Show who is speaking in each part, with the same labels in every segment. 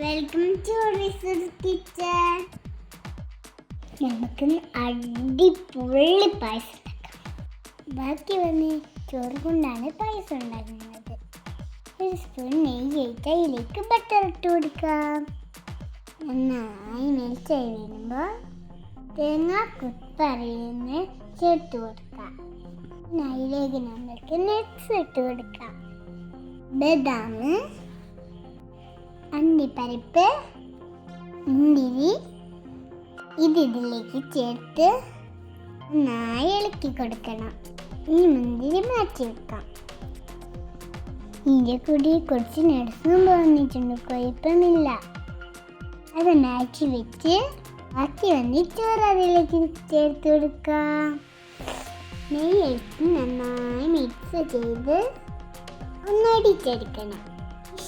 Speaker 1: Welcome to kitchen നമുക്ക് അടിപൊളി പായസം ഉണ്ടാക്കാം. ബാക്കി വന്ന് ചോറ് കൊണ്ടാണ് പായസം ഉണ്ടാക്കുന്നത്. ഒരു സ്പൂൺ നെയ്യ് അതിലേക്ക് ബട്ടർ ഇട്ട് കൊടുക്കാം. നന്നായി മെൽറ്റായി വരുമ്പോൾ തേങ്ങ കുത്തറിയുന്ന ചേർത്ത് കൊടുക്കാം. അതിലേക്ക് നമ്മൾക്ക് നട്ട്സ് ഇട്ട് കൊടുക്കാം. ബദാം അണ്ടിപ്പരിപ്പ് മുന്തിരി ഇത് ഇതിലേക്ക് ചേർത്ത് നന്നായി ഇളക്കി കൊടുക്കണം. ഈ മുന്തിരി മാറ്റി വെക്കാം. ഇതിന്റെ കൂടി കുറച്ച് നട്സും പോന്നിട്ടുണ്ട് കുഴപ്പമില്ല. അത് മാറ്റി വെച്ച് ബാക്കി വന്ന് ചോറ് അതിലേക്ക് ചേർത്ത് കൊടുക്കാം. നെയ്യ് നന്നായി മിക്സ് ചെയ്ത് ഒന്നടിച്ചെടുക്കണം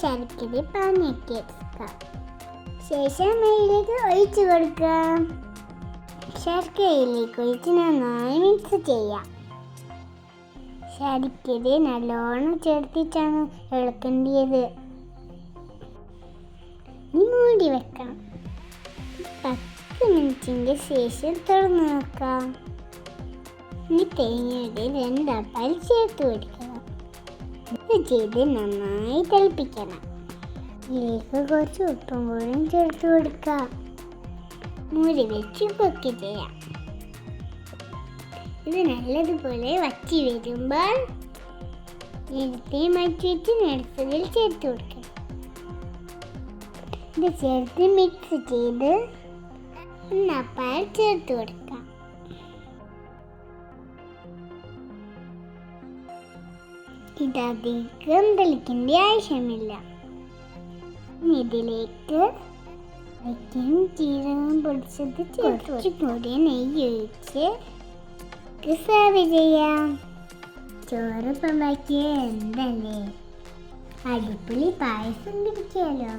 Speaker 1: ശർക്കര പാനിയൊക്കെ എടുക്കാം ശേഷം അതിലേക്ക് ഒഴിച്ചു കൊടുക്കാം. ശർക്കരയിലേക്ക് ഒഴിച്ച് നന്നായി മിക്സ് ചെയ്യാം. ശർക്കര നല്ലോണം ചേർത്തിട്ടാണ് ഇളക്കേണ്ടത് ഇനി മൂടി വെക്കാം. പത്ത് മിനിറ്റിന്റെ ശേഷം തുറന്നു നോക്കാം. ഇനി തേങ്ങയുടെ രണ്ടപ്പാൽ ചേർത്ത് കൊടുക്കണം ഇത് ചെയ്ത് നന്നായി തിളപ്പിക്കണം. ഇതിലേക്ക് കുറച്ച് ഉപ്പും കൂടിയും ചേർത്ത് കൊടുക്കാം. മൂടി വെച്ച് കുക്ക് ചെയ്യാം. ഇത് നല്ലതുപോലെ വറ്റി വരുമ്പോൾ നേരത്തെ മാറ്റി വെച്ച് ചേർത്ത് കൊടുക്കണം. ഇത് ചേർത്ത് മിക്സ് ചെയ്ത് ഒന്നപ്പാൽ ചേർത്ത് കൊടുക്കാം. ഇതധികം തെളിക്കേണ്ട ആവശ്യമില്ല. ഇതിലേക്ക് വയ്ക്കും ജീരകം പൊടിച്ചത് കുറച്ചുകൂടി നെയ്യ് ഒഴിച്ച് സെർവ് ചെയ്യാം. ചോറ് ഇപ്പം ബാക്കിയ എന്തല്ലേ? അടിപൊളി പായസം പിടിക്കാലോ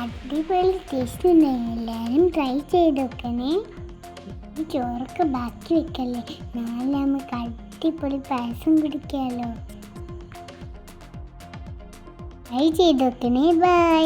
Speaker 1: അടിപൊളി ടേസ്റ്റ് എല്ലാവരും ട്രൈ ചെയ്ത് നോക്കണേ. ചോറൊക്കെ ബാക്കി വെക്കല്ലേ? നാളെ നമുക്ക് അടിപൊളി പായസം കുടിക്കാലോ. ട്രൈ ചെയ്ത് നോക്കണേ ബൈ